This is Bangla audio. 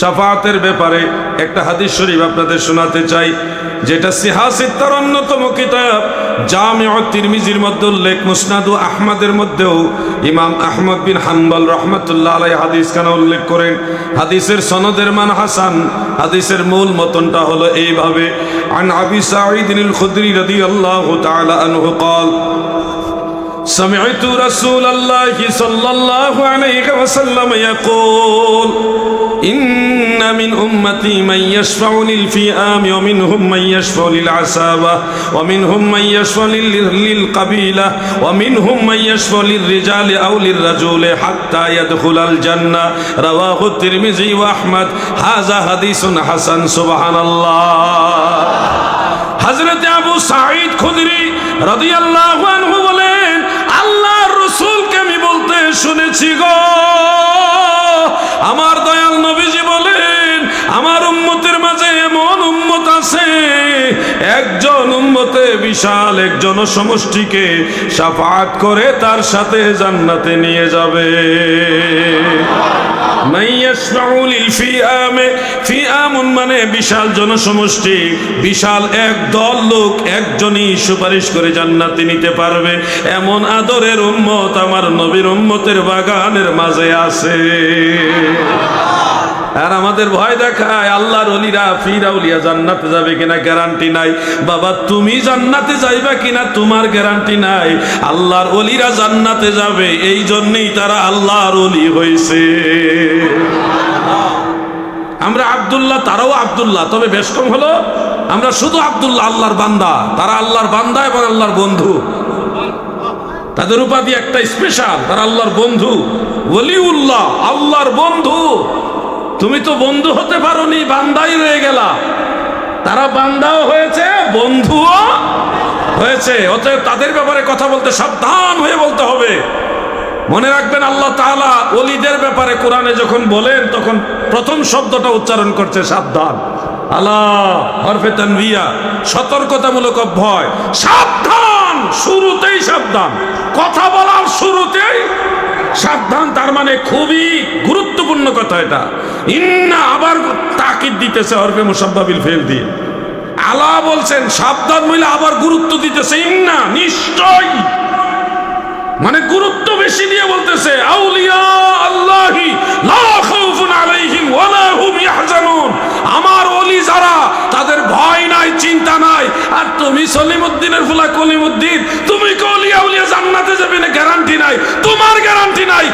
সাফাতের ব্যাপারে একটা হাদিস শরীফ আপনাদের শোনাতে চাই যেটা সিহাসির তার অন্যতম কিতাব জামিউ তিরমিজির মধ্যে উল্লেখ মুসনাদু আহমদের মধ্যেও ইমাম আহমদ বিন হাম্বল রহমতুল্লাহ আলাই হাদিস কেন উল্লেখ করেন হাদিসের সনদের মান হাসান হাদিসের মূল মতনটা হলো এইভাবে عن أبي سعيد الخدري رضي الله تعالى عنه قال سمعت رسول الله صلى الله عليه وسلم يقول إن من أمتي من يشفع للفئام ومنهم من يشفع للعسابة ومنهم من يشفع لل- للقبيلة ومنهم من يشفع للرجال أو للرجل حتى يدخل الجنة رواه الترمذي وأحمد هذا حديث حسن سبحان الله হজরত আবু সাঈদ খুদরি রাদিয়াল্লাহু আনহু বলেন আল্লাহর রাসূলকে আমি বলতে শুনেছি গো একজন উম্মতে বিশাল একজন সমষ্টিকে সাফাত করে তার সাথে জান্নাতে নিয়ে যাবে। মানে বিশাল জনসমষ্টি, বিশাল লোক একজনই সুপারিশ করে নিতে পারবে। এমন আদরের উম্মত আমার নবীর বাগানের মাঝে আছে। আর আমাদের ভয় দেখায়, আল্লাহর অলিরা ফিরাউলিয়া জান্নাতে যাবে কিনা গ্যারান্টি নাই। বাবা, তুমি জান্নাতে যাইবা কিনা তোমার গ্যারান্টি নাই। আল্লাহর অলিরা জান্নাতে যাবে, এই জন্যেই তারা আল্লাহর অলি হয়েছে আমরা আব্দুল্লাহ, তারাও আবদুল্লাহ, তবে বেশ কম হলো। আমরা শুধু আবদুল্লাহ, আল্লাহর বান্দা। তারা আল্লাহর বান্দা এবং আল্লাহর বন্ধু। তাদের উপাধি একটা স্পেশাল তারা আল্লাহর বন্ধু। ওলিউল্লাহ, আল্লাহর বন্ধু। তুমি তো বন্ধু হতে পারোনি, বান্দাই রয়ে গেলা। তারা বান্দাও হয়েছে, বন্ধুও হয়েছে। অতএব তাদের ব্যাপারে কথা বলতে সাবধান হয়ে বলতে হবে। মনে রাখবেন আল্লাহ তাআলা ওলিদের ব্যাপারে কোরআনে যখন বলেন, তখন প্রথম শব্দটা উচ্চারণ করছে সাবধান। আল্লাহ, হরফে তানভিয়া সতর্কতামূলক ভয় সাবধান, শুরুতেই সাবধান। কথা বলার শুরুতেই সাবধান, তার মানে খুবই কথা এটা। ইন্না আবার তাকিদ দিতেছে হরফে মুসাব্বাবিল ফেল দিয়ে। আলা বলছেন, সাবধান বলে আবার গুরুত্ব দিতেছে। ইন্না, নিশ্চয়। মানে গুরুত্ব বেশি দিয়ে বলতেছে, আউলিয়া আল্লাহি, লা খাউফুন আলাইহিম ওয়ালা হুম ইয়াহজানুন। আমার ওলি যারা, তাদের ভয় নাই, চিন্তা নাই। আর তুমি সলিমউদ্দিনের ফুলা কলিমউদ্দিন তুমি কি ওলিয়া উলিয়া জান্নাতে যাবে না? গ্যারান্টি নাই। তোমার গ্যারান্টি নাই।